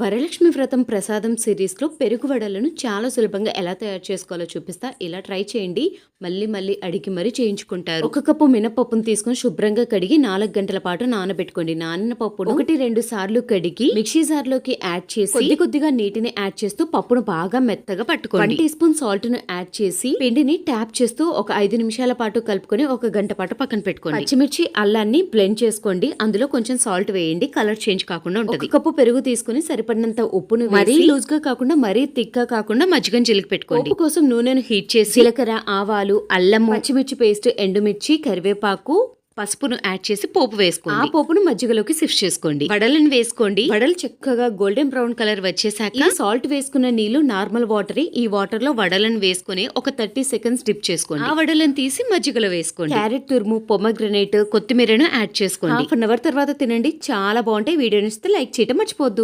వరలక్ష్మి వ్రతం ప్రసాదం సిరీస్లో పెరుగు వడలను చాలా సులభంగా ఎలా తయారు చేసుకోవాలో చూపిస్తా. ఇలా ట్రై చేయండి. మళ్ళీ మళ్ళీ అడిగి మరీ చేయించుకుంటారు. ఒక కప్పు మినపప్పును తీసుకొని శుభ్రంగా కడిగి నాలుగు గంటల పాటు నానబెట్టుకోండి. నానిన పప్పును ఒకటి రెండు సార్లు కడిగి మిక్సీ జార్లోకి యాడ్ చేసి కొద్ది కొద్దిగా నీటిని యాడ్ చేస్తూ పప్పును బాగా మెత్తగా పట్టుకోండి. వన్ టీ స్పూన్ సాల్ట్ను యాడ్ చేసి పిండిని ట్యాప్ చేస్తూ ఒక ఐదు నిమిషాల పాటు కలుపుకొని ఒక గంట పాటు పక్కన పెట్టుకోండి. పచ్చిమిర్చి అల్లాన్ని బ్లెండ్ చేసుకోండి. అందులో కొంచెం సాల్ట్ వేయండి. కలర్ చేంజ్ కాకుండా ఉంటుంది. కప్పు పెరుగు తీసుకుని సరిపడినంత ఉప్పును మరీ లూజ్గా కాకుండా మరీ థిక్గా కాకుండా మజ్జిగని చిలికి పెట్టుకోండి. ఉప్పు కోసం నూనెను హీట్ చేసి జీలకర్ర ఆవాలు అల్లం పచ్చిమిర్చి పేస్ట్ ఎండుమిర్చి కరివేపాకు పసుపును యాడ్ చేసి పోపు వేసుకోండి. ఆ పోపును మజ్జిగలోకి సిఫ్ట్ చేసుకోండి. వడలను వేసుకోండి. వడలు చక్కగా గోల్డెన్ బ్రౌన్ కలర్ వచ్చేసాక సాల్ట్ వేసుకున్న నీళ్ళు నార్మల్ వాటర్ ఈ వాటర్లో వడలను వేసుకుని ఒక థర్టీ సెకండ్స్ డిప్ చేసుకోండి. ఆ వడలను తీసి మజ్జిగలో వేసుకోండి. క్యారెట్ తురుము పొమగ్రనేట్ కొత్తిమీరను యాడ్ చేసుకోండి. హాఫ్ అన్ అవర్ తర్వాత తినండి. చాలా బాగుంటాయి. వీడియో ఇస్తే లైక్ చేయడం మర్చిపోద్దు